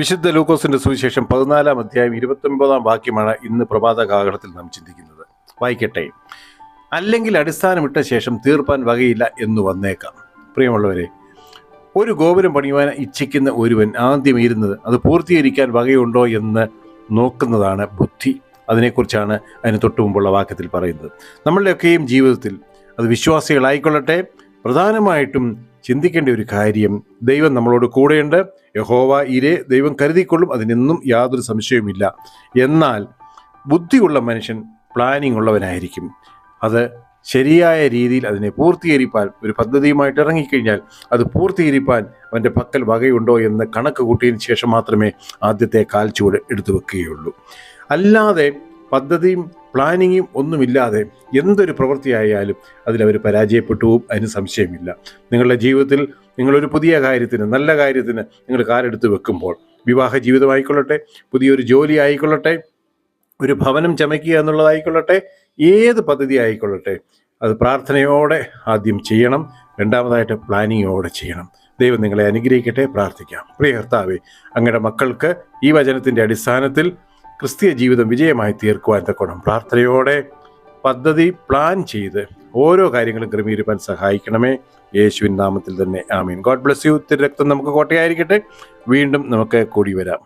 വിശുദ്ധ ലൂക്കോസിന്റെ സുവിശേഷം പതിനാലാം അധ്യായം ഇരുപത്തൊൻപതാം വാക്യമാണ് ഇന്ന് പ്രഭാത കാലഘട്ടത്തിൽ നാം ചിന്തിക്കുന്നത്. വായിക്കട്ടെ. അല്ലെങ്കിൽ അടിസ്ഥാനമിട്ട ശേഷം തീർപ്പാൻ വകയില്ല എന്ന് വന്നേക്കാം. പ്രിയമുള്ളവരെ ഒരു ഗോപുരം പണിയുവാൻ ഇച്ഛിക്കുന്ന ഒരുവൻ ആദ്യം ഇരുന്നത് അത് പൂർത്തീകരിക്കാൻ വകയുണ്ടോ എന്ന് നോക്കുന്നതാണ് ബുദ്ധി. അതിനെക്കുറിച്ചാണ് അതിന് തൊട്ടു മുമ്പുള്ള വാക്യത്തിൽ പറയുന്നത്. നമ്മളുടെയൊക്കെയും ജീവിതത്തിൽ അത് വിശ്വാസികളായിക്കൊള്ളട്ടെ. പ്രധാനമായിട്ടും ചിന്തിക്കേണ്ട ഒരു കാര്യം ദൈവം നമ്മളോട് കൂടെയുണ്ട്. യഹോവ ഇരേ ദൈവം കരുതിക്കൊള്ളും. അതിനൊന്നും യാതൊരു സംശയവുമില്ല. എന്നാൽ ബുദ്ധിയുള്ള മനുഷ്യൻ പ്ലാനിംഗ് ഉള്ളവനായിരിക്കും. അത് ശരിയായ രീതിയിൽ അതിനെ പൂർത്തീകരിപ്പാൻ ഒരു പദ്ധതിയുമായിട്ട് ഇറങ്ങിക്കഴിഞ്ഞാൽ അത് പൂർത്തീകരിപ്പാൻ അവന്റെ പക്കൽ വകയുണ്ടോ എന്ന് കണക്ക് കൂട്ടിയതിന് ശേഷം മാത്രമേ ആദ്യത്തെ കാൽച്ചുവട് എടുത്തു വെക്കുകയുള്ളൂ. അല്ലാതെ പദ്ധതിയും പ്ലാനിങ്ങും ഒന്നുമില്ലാതെ എന്തൊരു പ്രവൃത്തിയായാലും അതിലവർ പരാജയപ്പെട്ടു അതിന് സംശയമില്ല. നിങ്ങളുടെ ജീവിതത്തിൽ നിങ്ങളൊരു പുതിയ കാര്യത്തിന് നല്ല കാര്യത്തിന് നിങ്ങൾ കാലെടുത്ത് വെക്കുമ്പോൾ വിവാഹ ജീവിതമായിക്കൊള്ളട്ടെ പുതിയൊരു ജോലി ആയിക്കൊള്ളട്ടെ ഒരു ഭവനം ചമയ്ക്കുക എന്നുള്ളതായിക്കൊള്ളട്ടെ ഏത് പദ്ധതി ആയിക്കൊള്ളട്ടെ അത് പ്രാർത്ഥനയോടെ ആദ്യം ചെയ്യണം രണ്ടാമതായിട്ട് പ്ലാനിങ്ങോടെ ചെയ്യണം. ദൈവം നിങ്ങളെ അനുഗ്രഹിക്കട്ടെ പ്രാർത്ഥിക്കാം. പ്രിയ കർത്താവേ അങ്ങയുടെ മക്കൾക്ക് ഈ വചനത്തിന്റെ അടിസ്ഥാനത്തിൽ ക്രിസ്തീയ ജീവിതം വിജയമായി തീർക്കുവാൻ തക്കോണം പ്രാർത്ഥനയോടെ പദ്ധതി പ്ലാൻ ചെയ്ത് ഓരോ കാര്യങ്ങളും ക്രമീകരിക്കാൻ സഹായിക്കണമേ. യേശുവിൻ നാമത്തിൽ തന്നെ. ആമീൻ. God bless you. തിരക്തം നമുക്ക് കോട്ടയായിരിക്കട്ടെ. വീണ്ടും നമുക്ക് കൂടി വരാം.